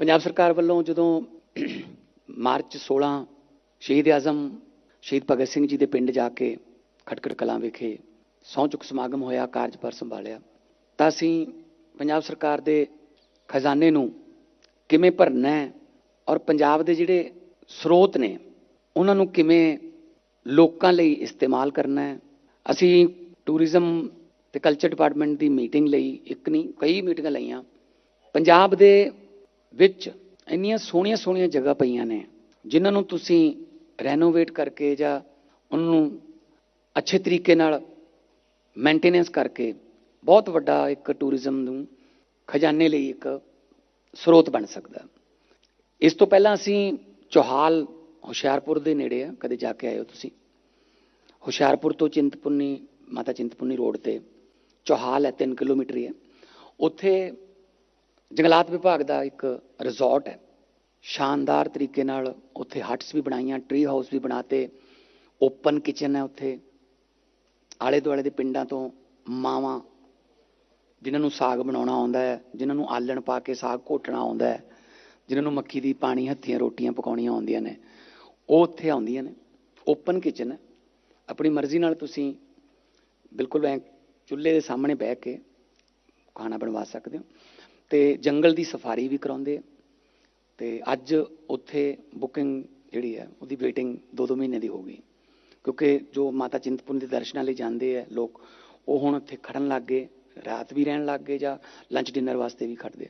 ਪੰਜਾਬ ਸਰਕਾਰ ਵੱਲੋਂ ਜਦੋਂ ਮਾਰਚ 16 ਸ਼ਹੀਦ ਆਜ਼ਮ, ਸ਼ਹੀਦ ਭਗਤ ਸਿੰਘ ਜੀ ਦੇ ਪਿੰਡ ਜਾ ਕੇ ਖਟਕੜ ਕਲਾਂ ਵਿਖੇ ਸਹੁੰ ਚੁੱਕ ਸਮਾਗਮ ਹੋਇਆ ਕਾਰਜਭਾਰ ਸੰਭਾਲਿਆ, ਤਾਂ ਅਸੀਂ ਪੰਜਾਬ ਸਰਕਾਰ ਦੇ ਖਜ਼ਾਨੇ ਨੂੰ ਕਿਵੇਂ ਭਰਨਾ ਹੈ ਔਰ ਪੰਜਾਬ ਦੇ ਜਿਹੜੇ ਸਰੋਤ ਨੇ, ਉਹਨਾਂ ਨੂੰ ਕਿਵੇਂ ਲੋਕਾਂ ਲਈ ਇਸਤੇਮਾਲ ਕਰਨਾ ਹੈ, ਅਸੀਂ ਟੂਰਿਜ਼ਮ ਤੇ ਕਲਚਰ ਡਿਪਾਰਟਮੈਂਟ ਦੀ ਮੀਟਿੰਗ ਲਈ ਇੱਕ ਨਹੀਂ, ਕਈ ਮੀਟਿੰਗਾਂ ਲਈਆਂ। ਪੰਜਾਬ ਦੇ ਵਿੱਚ ਇੰਨੀਆਂ ਸੋਹਣੀਆਂ ਸੋਹਣੀਆਂ ਜਗ੍ਹਾ ਪਈਆਂ ਨੇ, ਜਿਨ੍ਹਾਂ ਨੂੰ ਤੁਸੀਂ ਰੈਨੋਵੇਟ ਕਰਕੇ ਜਾਂ ਉਹਨਾਂ ਨੂੰ ਅੱਛੇ ਤਰੀਕੇ ਨਾਲ ਮੇਨਟੇਨੈਂਸ ਕਰਕੇ ਬਹੁਤ ਵੱਡਾ ਇੱਕ ਟੂਰਿਜ਼ਮ ਨੂੰ ਖਜ਼ਾਨੇ ਲਈ ਇੱਕ ਸਰੋਤ ਬਣ ਸਕਦਾ। ਇਸ ਤੋਂ ਪਹਿਲਾਂ ਅਸੀਂ ਚੋਹਾਲ, ਹੁਸ਼ਿਆਰਪੁਰ ਦੇ ਨੇੜੇ ਆ, ਕਦੇ ਜਾ ਕੇ ਆਏ ਹੋ ਤੁਸੀਂ? ਹੁਸ਼ਿਆਰਪੁਰ ਤੋਂ ਚਿੰਤਪੁਰਨੀ, ਮਾਤਾ ਚਿੰਤਪੁਰਨੀ ਰੋਡ ਤੇ ਚੋਹਾਲ ਹੈ 3 ਕਿਲੋਮੀਟਰ ਹੀ ਹੈ। ਉੱਥੇ ਜੰਗਲਾਤ ਵਿਭਾਗ ਦਾ ਇੱਕ ਰਿਜ਼ੋਰਟ ਹੈ। ਸ਼ਾਨਦਾਰ ਤਰੀਕੇ ਨਾਲ ਉੱਥੇ ਹਟਸ ਵੀ ਬਣਾਈਆਂ ਟਰੀ ਹਾਊਸ ਵੀ ਬਣਾਤੇ ਓਪਨ ਕਿਚਨ ਹੈ ਉੱਥੇ। ਆਲੇ ਦੁਆਲੇ ਦੇ ਪਿੰਡਾਂ ਤੋਂ ਮਾਵਾਂ ਜਿਨ੍ਹਾਂ ਨੂੰ ਸਾਗ ਬਣਾਉਣਾ ਆਉਂਦਾ ਹੈ, ਜਿਨ੍ਹਾਂ ਨੂੰ ਆਲਣ ਪਾ ਕੇ ਸਾਗ ਘੋਟਣਾ ਆਉਂਦਾ ਹੈ, ਜਿਨ੍ਹਾਂ ਨੂੰ ਮੱਕੀ ਦੀ ਪਾਣੀ, ਹੱਥੀਆਂ ਰੋਟੀਆਂ ਪਕਾਉਣੀਆਂ ਆਉਂਦੀਆਂ ਨੇ, ਉਹ ਉੱਥੇ ਆਉਂਦੀਆਂ ਨੇ। ਓਪਨ ਕਿਚਨ ਹੈ। ਆਪਣੀ ਮਰਜ਼ੀ ਨਾਲ ਤੁਸੀਂ ਬਿਲਕੁਲ ਐ ਚੁੱਲ੍ਹੇ ਦੇ ਸਾਹਮਣੇ ਬਹਿ ਕੇ ਖਾਣਾ ਬਣਵਾ ਸਕਦੇ ਹੋ। ਤੇ ਜੰਗਲ ਦੀ ਸਫਾਰੀ ਵੀ ਕਰਾਉਂਦੇ ਆ। ਤੇ ਅੱਜ ਉੱਥੇ ਬੁਕਿੰਗ ਜਿਹੜੀ ਹੈ, ਉਹਦੀ ਵੇਟਿੰਗ 2-2 ਮਹੀਨੇ ਦੀ ਹੋ ਗਈ। ਕਿਉਂਕਿ ਜੋ ਮਾਤਾ ਚਿੰਤਪੁਰਨੀ ਦੇ ਦਰਸ਼ਨਾਂ ਲਈ ਜਾਂਦੇ ਆ ਲੋਕ, ਉਹ ਹੁਣ ਉੱਥੇ ਖੜਨ ਲੱਗ ਗਏ, ਰਾਤ ਵੀ ਰਹਿਣ ਲੱਗ ਗਏ ਜਾਂ ਲੰਚ ਡਿਨਰ ਵਾਸਤੇ ਵੀ ਖੜਦੇ ਆ।